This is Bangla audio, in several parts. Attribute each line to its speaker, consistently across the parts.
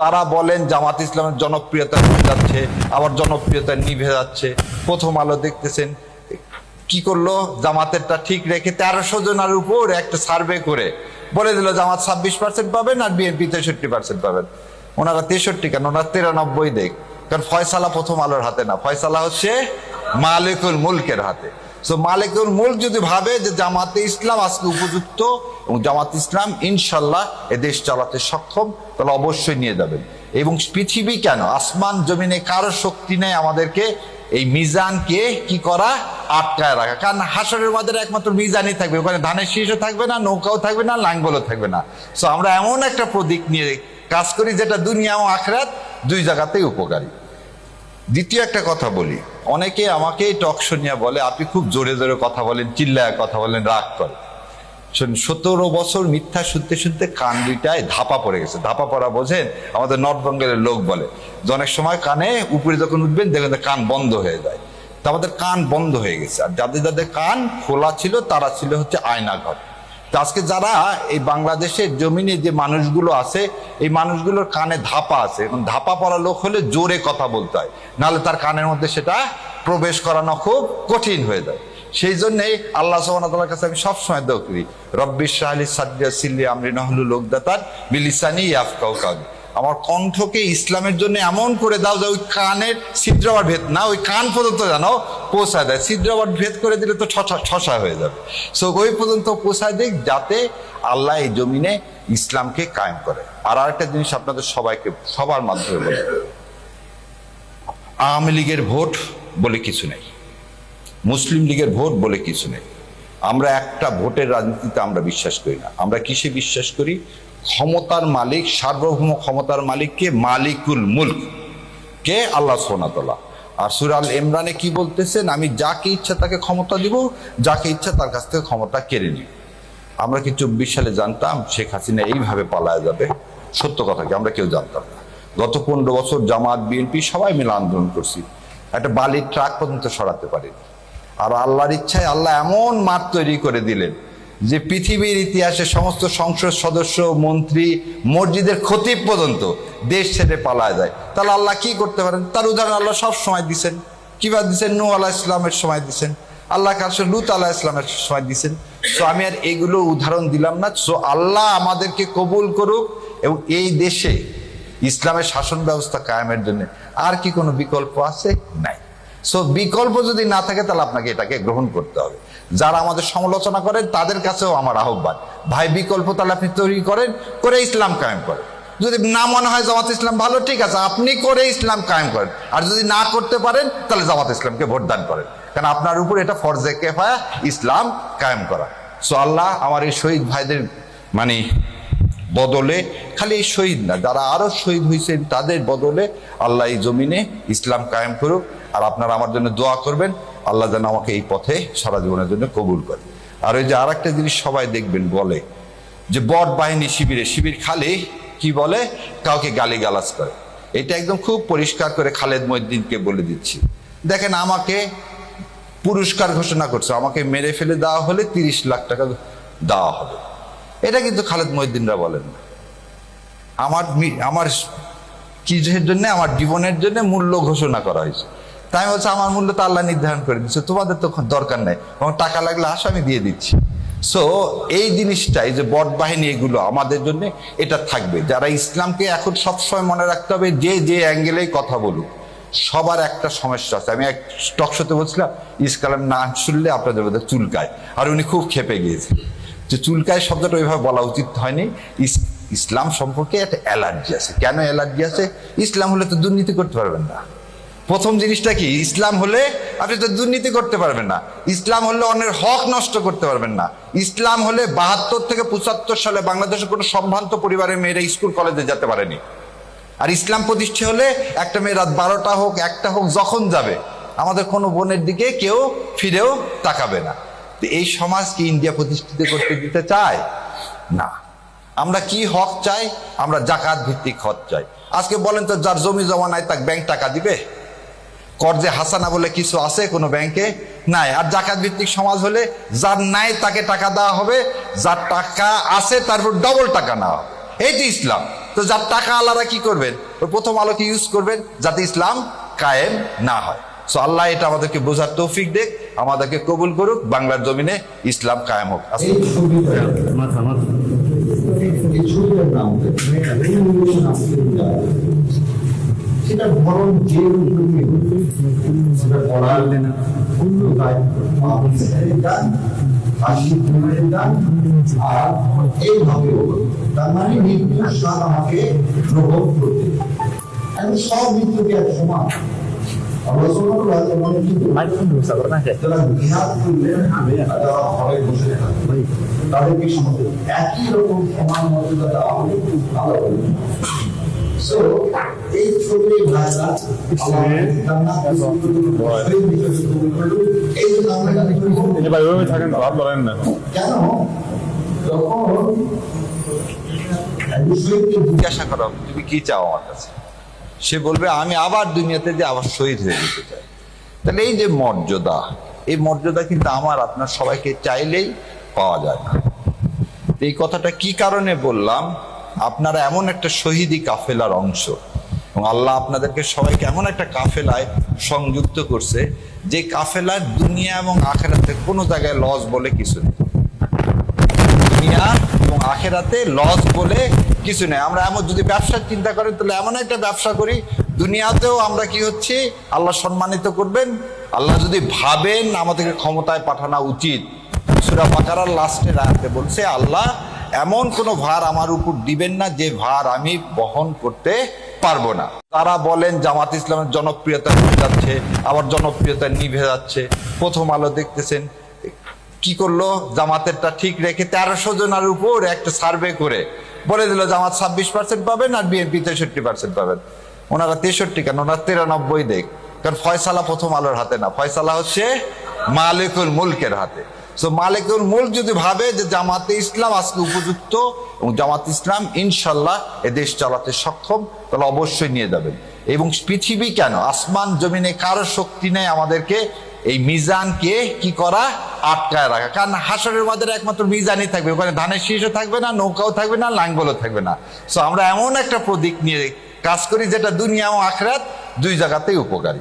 Speaker 1: তারা বলেন জামাত ইসলামের জনপ্রিয়তা কমে যাচ্ছে আবার জনপ্রিয়তা নিভে যাচ্ছে। প্রথম আলো দেখতেছেন, কি করল? জামাতেরটা ঠিক রেখে তেরোশো জনের উপর একটা সার্ভে করে বলে দিল, জামাত ছাব্বিশ পার্সেন্ট পাবেন আর বিএনপি তেষট্টি পার্সেন্ট পাবেন। ওনারা তেষট্টি কেন? ওনারা তিরানব্বই দেখ। কারণ ফয়সালা প্রথম আলোর হাতে না। ফয়সালা হচ্ছে মালিকুল মুলকের হাতে। সো মালিকুল মুলক যদি ভাবে যে জামাতে ইসলাম আজকে উপযুক্ত এবং জামাত ইসলাম ইনশাল্লাহ এ দেশ চালাতে সক্ষম, তাহলে অবশ্যই নিয়ে যাবেন। এবং পৃথিবী কেন? আসমান, জমিনে কারও শক্তি নেই আমাদেরকে এই মিজানকে কি করা? আটকায় রাখা। কারণ হাসরের মাদের একমাত্র মিজানই থাকবে। ওখানে ধানের শীর্ষ থাকবে না, নৌকাও থাকবে না, লাঙ্গলও থাকবে না। সো আমরা এমন একটা প্রতীক নিয়ে কাজ করি যেটা দুনিয়া ও আখরাত দুই জায়গাতেই উপকারী। দ্বিতীয় একটা কথা বলি। অনেকে আমাকে টক শুনিয়া বলে, আপনি খুব জোরে জোরে কথা বলেন, চিল্লায় কথা বলেন, রাগ করে সতেরো বছর মিথ্যা শুনতে শুনতে কান দুইটায় ধাপা পড়ে গেছে। ধাপা পড়া বোঝেন, আমাদের নর্থ বেঙ্গলের লোক বলে, যে অনেক সময় কানে উপরে যখন উঠবেন, দেখবেন কান বন্ধ হয়ে যায়। তা আমাদের কান বন্ধ হয়ে গেছে। আর যাদের যাদের কান খোলা ছিল, তারা ছিল হচ্ছে আয়না আয়নাঘর। আজকে যারা এই বাংলাদেশের জমিনে যে মানুষগুলো আছে, এই মানুষগুলোর কানে ধাপা আছে। এবং ধাপা পড়া লোক হলে জোরে কথা বলতে হয়। নাহলে তার কানের মধ্যে সেটা প্রবেশ করানো খুব কঠিন হয়ে যায়। সেই জন্যেই আল্লাহ সোহানার কাছে আমি সবসময় দৌড়ি করি আলী সাদ্দিয়া সিল্লি আমরিন হলু লোকদাতার বিলিসানি ইয়াফকাউ কাউনি আমার কণ্ঠকে ইসলামের জন্য এমন করে দাও যে ওই কানের ছিদ্রাবার ভেদ না, ওই কান পর্যন্ত জানো পৌঁছায় দেয়। ছিদ্রাবার ভেদ করে দিলে তো ঠসা- হয়ে যাবে। সো ওই পর্যন্ত পৌঁছায় দিক যাতে আল্লাহ এই জমিনে ইসলামকে কায়েম করে। আর আরেকটা জিনিস আপনাদের সবাইকে, সবার মাধ্যমে বলি। আওয়ামী লীগের ভোট বলে কিছু নেই। মুসলিম লীগের ভোট বলে কিছু নেই। আমরা একটা ভোটের রাজনীতিতে আমরা বিশ্বাস করি না। আমরা কিসে বিশ্বাস করি? ক্ষমতার মালিক, সার্বভৌম ক্ষমতার মালিককে মালিকুল মুলক। কে? আল্লাহ সোনাতলা আর সুরাল ইমরানে কি বলতেছেন? আমি যাকে ইচ্ছা তাকে ক্ষমতা দিব, যাকে ইচ্ছা তার কাছ থেকে ক্ষমতা কেড়ে নিব। আমরা কি চব্বিশ সালে জানতাম শেখ হাসিনা এইভাবে পালায়া যাবে? সত্য কথা কি? আমরা কেউ জানতাম না। গত পনেরো বছর জামাত, বিএনপি সবাই মিলে আন্দোলন করছি। একটা বালির ট্রাক পর্যন্ত সরাতে পারিনি। আর আল্লাহর ইচ্ছায় আল্লাহ এমন মাঠ তৈরি করে দিলেন যে পৃথিবীর ইতিহাসে সমস্ত সংসদ সদস্য, মন্ত্রী, মসজিদের ক্ষতি পর্যন্ত দেশ ছেড়ে পালায় যায়। তাহলে আল্লাহ কি করতে পারেন? তার উদাহরণ আল্লাহ সব সময় দিছেন। কীভাবে দিচ্ছেন নু আলাহ ইসলামের সময় দিছেন। আল্লাহ কাছে লুত আলাহ ইসলামের সময় দিছেন। সো আমি আর এগুলো উদাহরণ দিলাম না। সো আল্লাহ আমাদেরকে কবুল করুক এবং এই দেশে ইসলামের শাসন ব্যবস্থা কায়েমের জন্য আর কি কোনো বিকল্প আছে? নাই। সো বিকল্প যদি না থাকে, তাহলে আপনাকে এটাকে গ্রহণ করতে হবে। যারা আমাদের সমালোচনা করেন, তাদের কাছেও আমার আহ্বান। ভাই, বিকল্প তাহলে আপনি তৈরি করেন, করে ইসলাম কায়েম করেন। যদি না মনে হয় জামাত ইসলাম ভালো, ঠিক আছে, আপনি করে ইসলাম কায়েম করেন। আর যদি না করতে পারেন, তাহলে জামাত ইসলামকে ভোট দান করেন। কারণ আপনার উপর এটা ফরজে কেফায়া, ইসলাম কায়েম করা। সো আল্লাহ আমার এই শহীদ ভাইদের মানে বদলে, খালি এই শহীদ না, যারা আরও শহীদ হয়েছেন, তাদের বদলে আল্লাহ এই জমিনে ইসলাম কায়েম করুক। আর আপনারা আমার জন্য দোয়া করবেন। আল্লাহ যেন আমাকে এই পথে সারা জীবনের জন্য কবুল করে। আর ওই যে আর একটা জিনিস সবাই দেখবেন বলে, যে বট বাহিনী শিবিরে, শিবির খালি কি বলে? কাউকে গালি গালাজ করে। এটা একদম খুব পরিষ্কার করে খালেদ মহিদ্দিনকে বলে দিচ্ছি। দেখেন আমাকে পুরস্কার ঘোষণা করছে। আমাকে মেরে ফেলে দেওয়া হলে তিরিশ লাখ টাকা দেওয়া হবে। এটা কিন্তু খালেদ মহিদ্দিনরা বলেন না। আমার আমার কিসের জন্য? আমার জীবনের জন্য মূল্য ঘোষণা করা হয়েছে। তাই হচ্ছে আমার মূল্য তো আল্লাহ নির্ধারণ করে দিচ্ছে, তোমাদের তো দরকার নাই এবং টাকা লাগলে আসো আমি দিয়ে দিচ্ছি। সো এই জিনিসটা এই যে বট বাহিনী এগুলো আমাদের জন্য এটা থাকবে। যারা ইসলামকে এখন সবসময় মনে রাখতে হবে, যে যে অ্যাঙ্গেলেই কথা বলুক, সবার একটা সমস্যা আছে। আমি এক টকশোতে বলছিলাম ইসকালাম না শুনলে আপনাদের মধ্যে চুলকায়। আর উনি খুব খেপে গিয়েছে। যে চুলকায় শব্দটা ওইভাবে বলা উচিত হয়নি। ইসলাম সম্পর্কে একটা অ্যালার্জি আছে। কেন অ্যালার্জি আছে? ইসলাম হলে তো দুর্নীতি করতে পারবেন না। প্রথম জিনিসটা কি? ইসলাম হলে আপনি তো দুর্নীতি করতে পারবেন না। ইসলাম হলে অন্যের হক নষ্ট করতে পারবেন না। ইসলাম হলে বাহাত্তর থেকে পঁচাত্তর সালে বাংলাদেশের কোনো সম্ভ্রান্ত পরিবারের মেয়েরা স্কুল, কলেজে যেতে পারেনি। আর ইসলাম প্রতিষ্ঠা হলে একটা মেয়ে রাত বারোটা হোক, একটা হোক, যখন যাবে, আমাদের কোনো বোনের দিকে কেউ ফিরেও তাকাবে না। তো এই সমাজ কি ইন্ডিয়া প্রতিষ্ঠিত করতে দিতে চায়? না। আমরা কি হক চাই? আমরা জাকাত ভিত্তিক হক চাই। আজকে বলেন তো, যার জমি জমা নাই তাকে ব্যাংক টাকা দিবে? কর্জে হাসানা বলে কিছু আছে কোনো ব্যাংকে নাই। আর জাকাত ভিত্তিক সমাজ হলে যার নাই তাকে টাকা দেওয়া হবে যার টাকা আছে তারপর ডবল টাকা নেওয়া এই তো ইসলাম। তো যার টাকা আল্লাহরা কি করবেন? ওই প্রথম আলোকে ইউজ করবেন যাতে ইসলাম কায়েম না হয়। সো আল্লাহ এটা আমাদেরকে বোঝার তৌফিক দেখ আমাদেরকে কবুল করুক বাংলার জমিনে ইসলাম কায়েম হোক।
Speaker 2: সেটা ধরন যে রূপে সেটা পড়ার পূর্ণ দায়িত্ব দান হাসি কুমারের দান আর এইভাবে তার মানে মৃত্যুর স্বাদ আমাকে গ্রহণ করতে। সব মৃত্যুকে এক সমান। তাদেরকে সমাজে একই রকম সমান মর্যাদা দেওয়া হলে খুব ভালো So,
Speaker 3: ওইভাবে থাকেন হাত না
Speaker 2: কেন শহীদকে
Speaker 1: জিজ্ঞাসা করা তুমি কি চাও আমার কাছে সে বলবে আমি আবার দুনিয়াতে যে আবার শহীদ হয়ে যেতে চাই তাহলে এই যে মর্যাদা এই মর্যাদা কিন্তু আমার আপনার সবাইকে চাইলেই পাওয়া যায় না এই কথাটা কি কারণে বললাম আপনারা এমন একটা শহীদি কাফেলার অংশ। এবং আল্লাহ আপনাদেরকে সবাইকে এমন একটা কাফেলায় সংযুক্ত করছে যে কাফেলার দুনিয়া এবং আখেরাতে কোনো জায়গায় লস বলে কিছু নেই। দুনিয়া এবং আখেরাতে লস বলে কিছু নেই। আমরা এমন যদি ব্যবসার চিন্তা করি তাহলে এমন একটা ব্যবসা করি, দুনিয়াতেও আমরা কি হচ্ছে? আল্লাহ সম্মানিত করবেন। আল্লাহ যদি ভাবেন আমাদেরকে ক্ষমতায় পাঠানো উচিত। সুরা বাকারার লাস্টের আয়াতে বলছে, আল্লাহ এমন কোনো ভার আমার উপর দিবেন না, যে ভার আমি বহন করতে পারব না। তারা বলেন, জামাত ইসলামের জনপ্রিয়তা কমে যাচ্ছে, আবার জনপ্রিয়তা নিভে যাচ্ছে। প্রথম আলো দেখতেছেন, কি করল? জামাতেরটা ঠিক রেখে তেরোশো জনের উপর একটা সার্ভে করে বলে দিল, জামাত ছাব্বিশ পার্সেন্ট পাবেন আর বিএনপি তেষট্টি পার্সেন্ট পাবেন। ওনারা তেষট্টি কেন? ওনারা তিরানব্বই দেখ। কারণ ফয়সালা প্রথম আলোর হাতে না। ফয়সালা হচ্ছে মালিকুল মুলকের হাতে। সো মালিকুল মুলক যদি ভাবে যে জামাতে ইসলাম আজকে উপযুক্ত এবং জামাত ইসলাম ইনশাল্লাহ এ দেশ চালাতে সক্ষম, তাহলে অবশ্যই নিয়ে যাবেন। এবং পৃথিবী কেন? আসমান, জমিনে কারও শক্তি নেই আমাদেরকে এই মিজানকে কি করা? আটকায় রাখা। কারণ হাসরের মাঝে একমাত্র মিজানই থাকবে। ওখানে ধানের শীষও থাকবে না, নৌকাও থাকবে না, লাঙ্গলও থাকবে না। সো আমরা এমন একটা প্রতীক নিয়ে কাজ করি যেটা দুনিয়া ও আখরাত দুই জায়গাতেই উপকারী।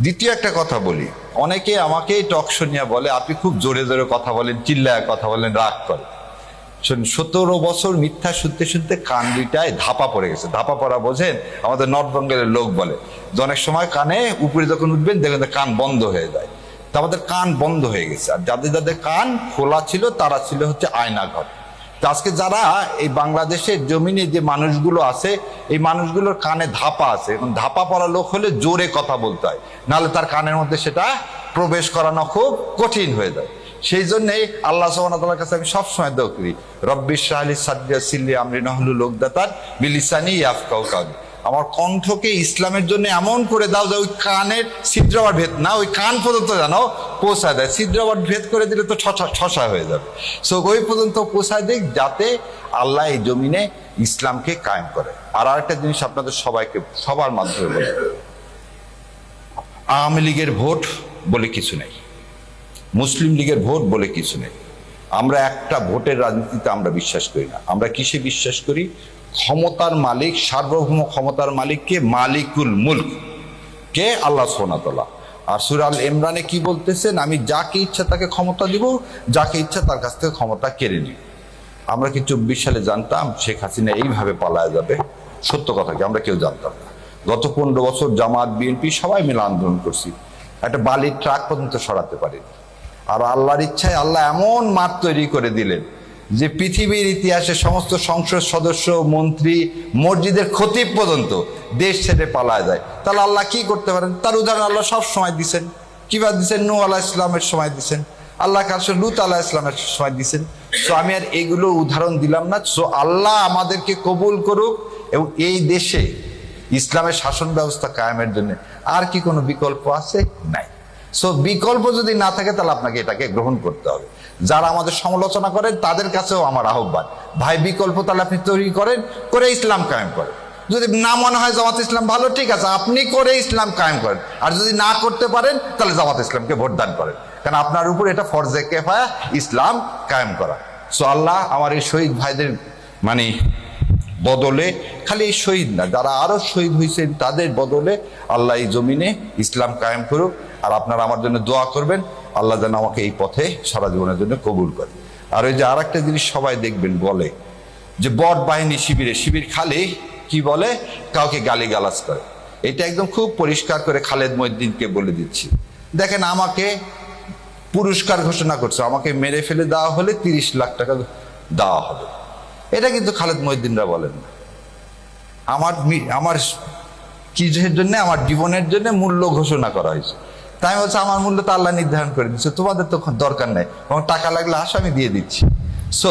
Speaker 1: দ্বিতীয় একটা কথা বলি। অনেকে আমাকে টক শুনিয়া বলে, আপনি খুব জোরে জোরে কথা বলেন, চিল্লায় কথা বলেন, রাগ করে সতেরো বছর মিথ্যা শুনতে শুনতে কান দুইটায় ধাপা পড়ে গেছে। ধাপা পড়া বোঝেন, আমাদের নর্থ বেঙ্গলের লোক বলে। যে অনেক সময় কানে উপরে যখন উঠবেন, দেখবেন কান বন্ধ হয়ে যায়। তা আমাদের কান বন্ধ হয়ে গেছে। আর যাদের যাদের কান খোলা ছিল, তারা ছিল হচ্ছে আয়নাঘর। তো আজকে যারা এই বাংলাদেশের জমিনে যে মানুষগুলো আছে, এই মানুষগুলোর কানে ধাপা আছে। এবং ধাপা পড়া লোক হলে জোরে কথা বলতে হয়। নাহলে তার কানের মধ্যে সেটা প্রবেশ করানো খুব কঠিন হয়ে যায়। সেই জন্যেই আল্লাহ সোহানার কাছে আমি সবসময় দোয়া করি রব্বির আলী সাদিয়া সিল্লি আমরি লোকদাতার বিলিসানি ইয়াফকাউ কাউনি আমার কণ্ঠকে ইসলামের জন্য এমন করে দাও যে ওই কানের ছিদ্রাবার ভেদ না, ওই কান পর্যন্ত জানো পৌঁছায় দেয়। ছিদ্রাবার ভেদ করে দিলে তো ঠসা হয়ে যাবে। সো ওই পর্যন্ত পৌঁছায় দেখ যাতে আল্লাহ এই জমিনে ইসলামকে কায়েম করে। আর আরেকটা জিনিস আপনাদের সবাইকে, সবার মাধ্যমে বলে। আওয়ামী লীগের ভোট বলে কিছু নেই। মুসলিম লীগের ভোট বলে কিছু নেই। আমরা একটা ভোটের রাজনীতিতে আমরা বিশ্বাস করি না। আমরা কিসে বিশ্বাস করি? ক্ষমতার মালিক, সার্বভৌম ক্ষমতার মালিককে মালিকুল মুলক, কে? আল্লাহ সোনাতলা আর সুরাল ইমরানে কি বলতেছেন? আমি যাকে ইচ্ছা তাকে ক্ষমতা দিব, যাকে ইচ্ছা তার কাছ থেকে ক্ষমতা কেড়ে নিব। আমরা কি চব্বিশ সালে জানতাম শেখ হাসিনা এইভাবে পালায়া যাবে? সত্য কথা কি? আমরা কেউ জানতাম না। গত পনেরো বছর জামাত, বিএনপি সবাই মিলে আন্দোলন করছি। একটা বালির ট্রাক পর্যন্ত সরাতে পারিনি। আর আল্লাহর ইচ্ছায় আল্লাহ এমন মাঠ তৈরি করে দিলেন যে পৃথিবীর ইতিহাসে সমস্ত সংসদ সদস্য, মন্ত্রী, মসজিদের খতিব পর্যন্ত দেশ ছেড়ে পালায় যায়। তাহলে আল্লাহ কি করতে পারেন? তার উদাহরণ আল্লাহ সব সময় দিছেন। কীভাবে দিচ্ছেন নু আল্লাহ ইসলামের সময় দিছেন। আল্লাহ কাছে লুত আল্লাহ ইসলামের সময় দিছেন। সো আমি আর এগুলো উদাহরণ দিলাম না। সো আল্লাহ আমাদেরকে কবুল করুক এবং এই দেশে ইসলামের শাসন ব্যবস্থা কায়েমের জন্য আর কি কোনো বিকল্প আছে? নাই। সো বিকল্প যদি না থাকে, তাহলে আপনাকে এটাকে গ্রহণ করতে হবে। যারা আমাদের সমালোচনা করেন, তাদের কাছেও আমার আহ্বান। ভাই, বিকল্প তাহলে আপনি তৈরি করেন, করে ইসলাম কায়েম করেন। যদি না মনে হয় জামাত ইসলাম ভালো, ঠিক আছে, আপনি করে ইসলাম কায়েম করেন। আর যদি না করতে পারেন, তাহলে জামাত ইসলামকে ভোট দান করেন। কারণ আপনার উপর এটা ফরজে কেফায়া, ইসলাম কায়েম করা। সো আল্লাহ আমার এই শহীদ ভাইদের মানে বদলে, খালি এই শহীদ না, যারা আরও শহীদ হয়েছেন তাদের বদলে আল্লাহ এই জমিনে ইসলাম কায়েম করুক। আর আপনারা আমার জন্য দোয়া করবেন, আল্লাহ যেন আমাকে এই পথে সারা জীবনের জন্য কবুল করে। আর ওই যে আর একটা জিনিস সবাই দেখবেন বলে, যে বট বাহিনী শিবিরে, শিবির খালি কি বলে? কাউকে গালি গালাজ করে। এটা একদম খুব পরিষ্কার করে খালেদ মহিদ্দিনকে বলে দিচ্ছি। দেখেন আমাকে পুরস্কার ঘোষণা করছে, আমাকে মেরে ফেলে দেওয়া হলে তিরিশ লাখ টাকা দেওয়া হবে। এটা কিন্তু খালেদ মহিদ্দিনরা বলেন না। আমার আমার কিসের জন্য? আমার জীবনের জন্য মূল্য ঘোষণা করা হয়েছে। তাই বলছে আমার মূল্য তো আল্লাহ নির্ধারণ করে দিচ্ছে, তোমাদের তো দরকার নেই। এবং টাকা লাগলে আসো, আমি দিয়ে দিচ্ছি। সো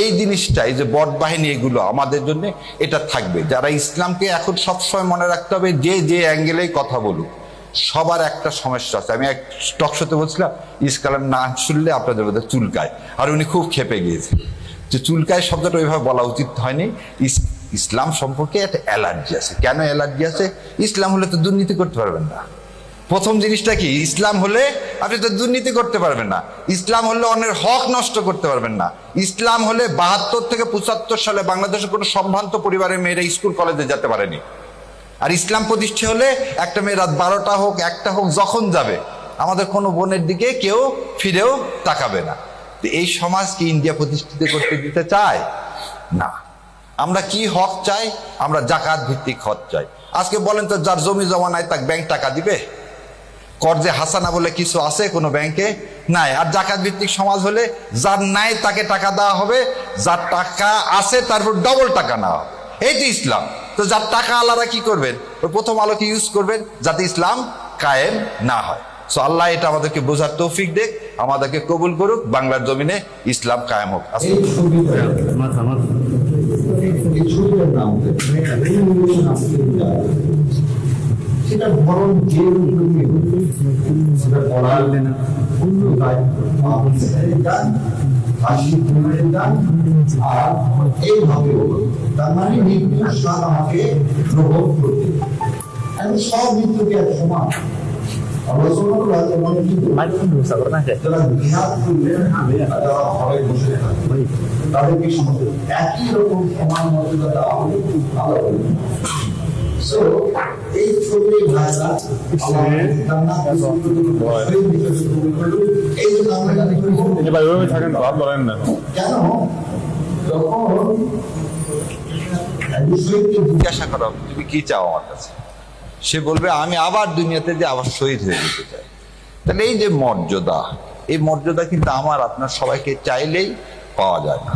Speaker 1: এই জিনিসটাই যে বট বাহিনী এগুলো আমাদের জন্য এটা থাকবে। যারা ইসলামকে এখন সবসময় মনে রাখতে হবে, যে যে অ্যাঙ্গেলেই কথা বলুক, সবার একটা সমস্যা আছে। আমি এক টকশোতে বলছিলাম ইসকালাম না শুনলে আপনাদের মধ্যে চুলকায়। আর উনি খুব খেপে গিয়েছিলেন যে চুলকায় শব্দটা ওইভাবে বলা উচিত হয়নি। ইসলাম সম্পর্কে একটা অ্যালার্জি আছে। কেন অ্যালার্জি আছে? ইসলাম হলে তো দুর্নীতি করতে পারবেন না। প্রথম জিনিসটা কি? ইসলাম হলে আপনি তো দুর্নীতি করতে পারবেন না। ইসলাম হলে অন্যের হক নষ্ট করতে পারবেন না। ইসলাম হলে বাহাত্তর থেকে পঁচাত্তর সালে বাংলাদেশের কোনো সম্ভ্রান্ত পরিবারের মেয়েরা স্কুল, কলেজে যেতে পারেনি। আর ইসলাম প্রতিষ্ঠা হলে একটা মেয়ে রাত বারোটা হোক, একটা হোক, যখন যাবে, আমাদের কোনো বোনের দিকে কেউ ফিরেও তাকাবে না। তো এই সমাজ কি ইন্ডিয়া প্রতিষ্ঠিত করতে দিতে চায়? না। আমরা কি হক চাই? আমরা জাকাত ভিত্তিক হক চাই। আজকে বলেন তো, যার জমি জমা নাই, তাকে ব্যাংক টাকা দিবে? কর্জে হাসানা বলে কিছু আছে কোনো ব্যাংকে? নাই। আর জাকাত ভিত্তিক সমাজ হলে যার নাই তাকে টাকা দেওয়া হবে, যার টাকা আছে তারপর ডবল টাকা নেওয়া এই তো ইসলাম। তো যার টাকা আলাদা কি করবেন? ওই প্রথম আলোকে ইউজ করবেন? যাতে ইসলাম কায়েম না হয়। সো আল্লাহ এটা আমাদেরকে বোঝার তৌফিক দেখ আমাদেরকে কবুল করুক। বাংলার জমিনে ইসলাম কায়েম হোক।
Speaker 2: এই সেটা বরং যে উদ্যোগে সেটা করার অন্য গান হাসি কুমারের গান আর এইভাবে তার মানে মৃত্যুর স্বাদ আমাকে গ্রহণ করতে আমি সব মৃত্যুকে এক সমান। মানে তাদেরকে একই রকম সমান মর্যাদা দেওয়া হলে খুব ভালো এই ছবি ভাষা ছবি করল। এই জন্য আমরা
Speaker 3: ওইভাবে থাকেন ভাব বলেন না।
Speaker 2: কেন? যখন
Speaker 1: জিজ্ঞাসা করা তুমি কি চাও আমার কাছে? সে বলবে আমি আবার দুনিয়াতে যে আবার শহীদ হয়ে যেতে চাই। তাহলে এই যে মর্যাদা এই মর্যাদা কিন্তু আমার আপনার সবাইকে চাইলেই পাওয়া যায় না।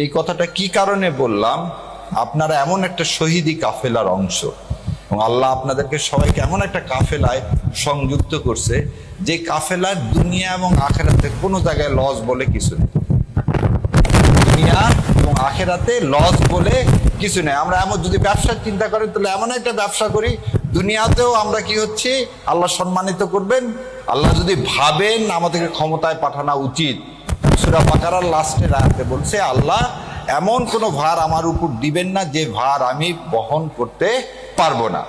Speaker 1: এই কথাটা কি কারণে বললাম? আপনারা এমন একটা শহীদি কাফেলার অংশ। এবং আল্লাহ আপনাদেরকে সবাইকে এমন একটা কাফেলায় সংযুক্ত করছে, যে কাফেলার দুনিয়া এবং আখেরাতে কোনো জায়গায় লস বলে কিছু নেই। দুনিয়া এবং আখেরাতে লস বলে কিছু নেই। আমরা এমন যদি ব্যবসার চিন্তা করেন, তাহলে এমন একটা ব্যবসা করি, দুনিয়াতেও আমরা কি হচ্ছে? আল্লাহ সম্মানিত করবেন। আল্লাহ যদি ভাবেন আমাদেরকে ক্ষমতায় পাঠানো উচিত। সুরা বাকারার লাস্টের আয়াতে বলছে, আল্লাহ এমন কোনো ভার আমার উপর দিবেন না যে ভার আমি বহন করতে পারব না।